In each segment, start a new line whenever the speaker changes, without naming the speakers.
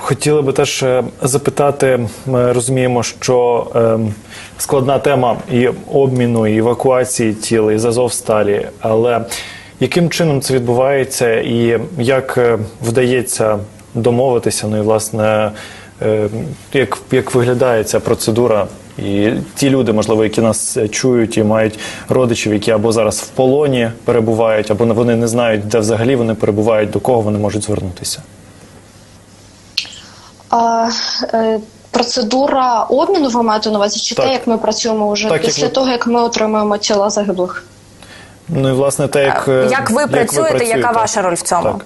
хотіли би теж е, запитати. Ми розуміємо, що е, складна тема і обміну, і евакуації тіл із Азовсталі. Але яким чином це відбувається, і як е, вдається домовитися? Ну і власне, е, як, як виглядає ця процедура? І ті люди, можливо, які нас чують і мають родичів, які або зараз в полоні перебувають, або вони не знають, де взагалі вони перебувають, до кого вони можуть звернутися.
А, е, процедура обміну ви маєте на увазі, чи
Так.
те, як ми працюємо вже
Так, як
після
ви-
того, як ми отримуємо тіла загиблих?
Ну і власне те, як, е,
Як ви працюєте, яка ваша роль в цьому?
Так.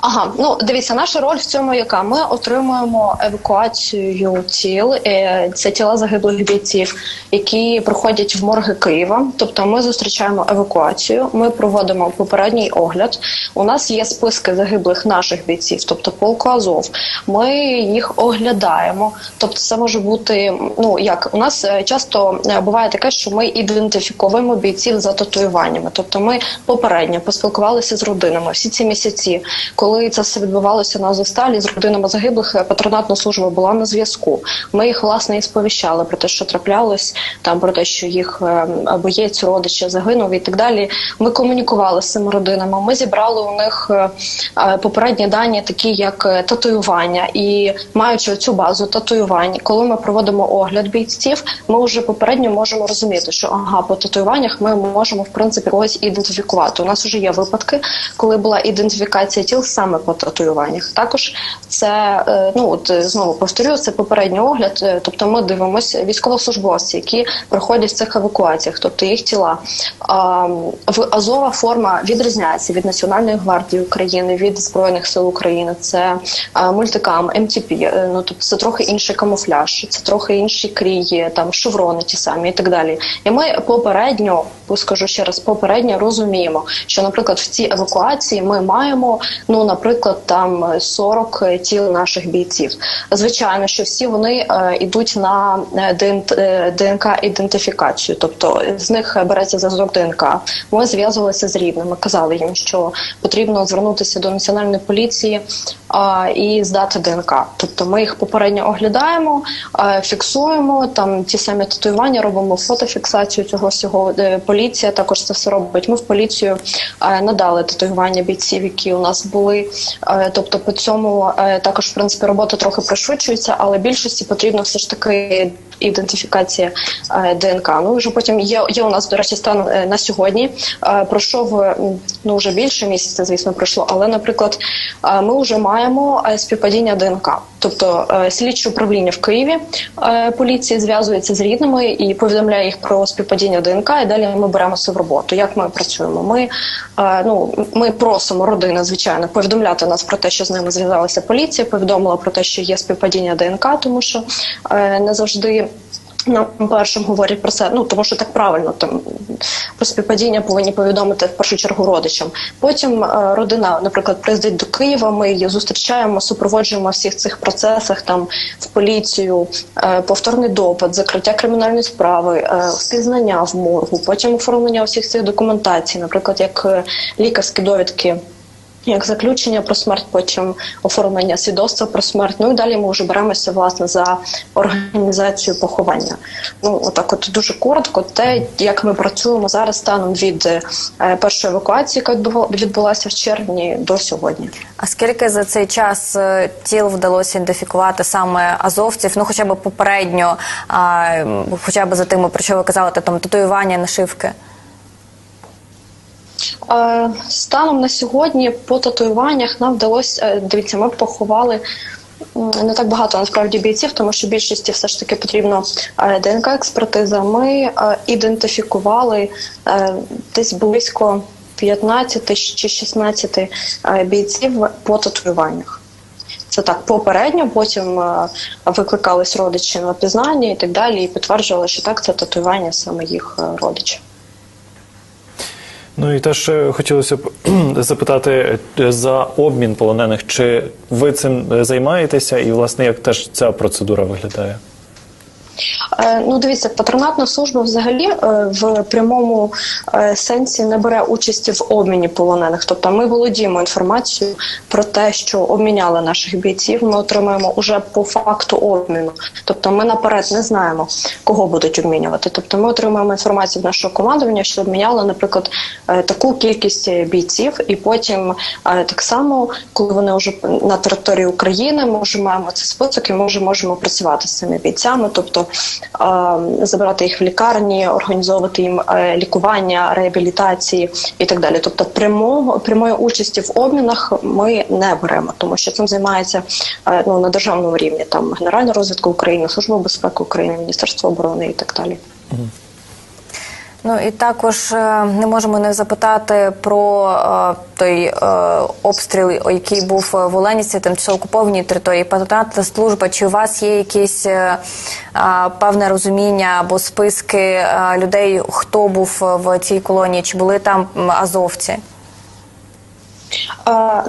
Ага, ну дивіться, наша роль в цьому яка? Ми отримуємо евакуацію тіл. е, Це тіла загиблих бійців, які проходять в морги Києва. Тобто ми зустрічаємо евакуацію, ми проводимо попередній огляд. У нас є списки загиблих наших бійців, тобто полку Азов. Ми їх оглядаємо. Тобто, це може бути ну як у нас е, часто е, буває таке, що ми ідентифіковуємо бійців за татуюваннями. Тобто, ми попередньо поспілкувалися з родинами всі ці місяці, коли це все відбувалося на Азовсталі з родинами загиблих, е, патронатна служба була на зв'язку. Ми їх власне і сповіщали про те, що траплялось, там про те, що їх е, боєць, родича загинув і так далі. Ми комунікували з цими родинами. Ми зібрали у них е, попередні дані, такі як татуювання, і маючи цю базу татуювань, коли ми проводимо огляд бійців, ми вже попередньо можемо розуміти, що ага, по татуюваннях ми можемо в принципі когось ідентифікувати. У нас вже є випадки, коли була ідентифікація тіл саме по татуюваннях. Також це е, ну от е, знову повторюю, це попередній огляд. е, Тобто ми дивимося військовослужбовці, які проходять в цих евакуаціях, тобто їх тіла. В Азова форма відрізняється від Національної гвардії України, від збройних сил України. Це мультикам, МТП, е, ну тобто це трохи інший камуфляж, це трохи інші крії, там шеврони ті самі і так далі. І ми попередньо, скажу ще раз, попередньо розуміємо, що, наприклад, в цій евакуації ми маємо, ну, наприклад, там 40 тіл наших бійців. Звичайно, що всі вони е, йдуть на е, е, ДНК ідентифікацію, тобто з них береться зразок ДНК. Ми зв'язувалися з рідними, казали їм, що потрібно звернутися до національної поліції і здати ДНК. Тобто ми їх попередньо оглядаємо, е, фіксуємо там ті самі татуювання, робимо фотофіксацію цього всього. Е, Поліція також це все робить. Ми в поліцію е, надали татуювання бійців, які у нас були. Е, Тобто, по цьому е, також в принципі робота трохи пришвидшується, але більшості потрібно все ж таки ідентифікація е, ДНК. Ну вже потім є, є у нас, до речі, стан на сьогодні. Пройшов ну вже більше місяця, звісно, пройшло. Але, наприклад, ми вже маємо співпадіння ДНК. Тобто слідче управління в Києві поліції зв'язується з рідними і повідомляє їх про співпадіння ДНК. І далі ми беремося в роботу. Як ми працюємо? Ми ну ми просимо родини, звичайно, повідомляти нас про те, що з ними зв'язалася поліція. Повідомила про те, що є співпадіння ДНК, тому що е, не завжди. Нам першим говорять про це, ну тому що так правильно там про співпадіння повинні повідомити в першу чергу родичам. Потім е, родина, наприклад, приїздить до Києва. Ми її зустрічаємо, супроводжуємо всіх цих процесах там в поліцію, е, повторний допит, закриття кримінальної справи, е, впізнання в моргу, потім оформлення всіх цих документацій, наприклад, як е, лікарські довідки. Як заключення про смерть, потім оформлення свідоцтва про смерть. Ну і далі ми вже беремося власне за організацію поховання. Ну отак, от дуже коротко, те, як ми працюємо зараз станом від е, першої евакуації, яка відбула- відбулася в червні до сьогодні.
А скільки за цей час е, тіл вдалося ідентифікувати саме азовців? Ну, хоча б попередньо, а, хоча б за тими, про що ви казали, там татуювання, нашивки.
Е, Станом на сьогодні по татуюваннях нам вдалося е, дивіться, ми поховали. Не так багато насправді бійців, тому що більшості все ж таки потрібно е, ДНК експертиза. Ми ідентифікували десь близько 15 чи 16 е, бійців по татуюваннях. Це так попередньо, потім викликались родичі на пізнання і так далі, і підтверджували, що так це татуювання саме їх родичів.
Ну і теж хотілося б запитати е, за обмін полонених, чи ви цим е, займаєтеся, і власне як теж ця процедура виглядає?
Е, Ну, дивіться, патронатна служба взагалі е, в прямому е, сенсі не бере участі в обміні полонених. Тобто ми володіємо інформацією про те, що обміняли наших бійців. Ми отримуємо уже по факту обміну. Тобто ми наперед не знаємо, кого будуть обмінювати. Тобто ми отримуємо інформацію від нашого командування, що обміняли, наприклад, таку кількість бійців, і потім так само, коли вони вже на території України, ми вже маємо цей список, і ми вже можемо працювати з цими бійцями, тобто е, забирати їх в лікарні, організовувати їм е, лікування, реабілітації і так далі. Тобто, прямого прямої участі в обмінах ми не беремо, тому що цим займається е, ну на державному рівні там Генеральна розвідка України, Служба безпеки України, Міністерство оборони і так далі.
Ну і також е, не можемо не запитати про е, той е, обстріл, який був в Оленіці, тимчасово окупованій території. Патронатна служба. Чи у вас є якісь певне розуміння або списки людей, хто був в цій колонії? Чи були там азовці?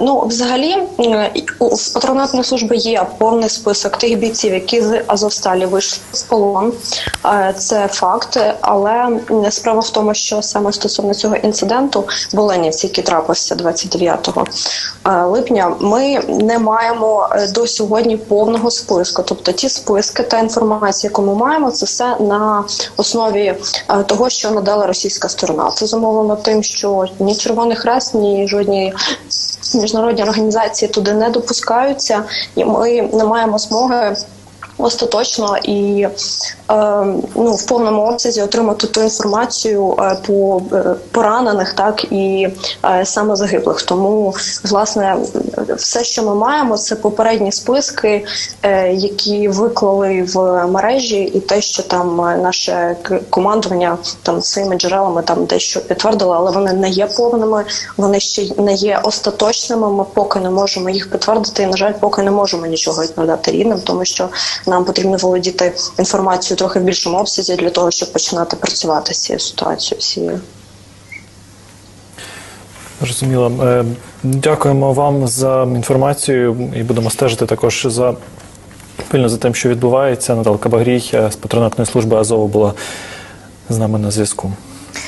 Ну, взагалі, у- патронатної служби є повний список тих бійців, які з Азовсталі вийшли з полон. Це факт. Але справа в тому, що саме стосовно цього інциденту в який трапився 29 е, липня, ми не маємо е, до сьогодні повного списку. Тобто, ті списки та інформація, яку ми маємо, це все на основі е, того, що надала російська сторона. Це зумовлено тим, що ні Червоний Хрест, ні жодні міжнародні організації туди не допускаються, і ми не маємо змоги. Остаточно і е, ну в повному обсязі отримати ту інформацію е, по е, поранених, так і е, саме загиблих. Тому власне все, що ми маємо, це попередні списки, е, які виклали в мережі, і те, що там е, наше командування там своїми джерелами там дещо підтвердило, але вони не є повними, вони ще не є остаточними. Ми поки не можемо їх підтвердити. І на жаль, поки не можемо нічого відповідати рідним, тому що нам потрібно володіти інформацією трохи в більшому обсязі для того, щоб починати працювати з цією ситуацією. всією.
Зрозуміло. Е, Дякуємо вам за інформацію і будемо стежити також за пильно за тим, що відбувається. Наталка Багрій е, з патронатної служби Азову була з нами на зв'язку.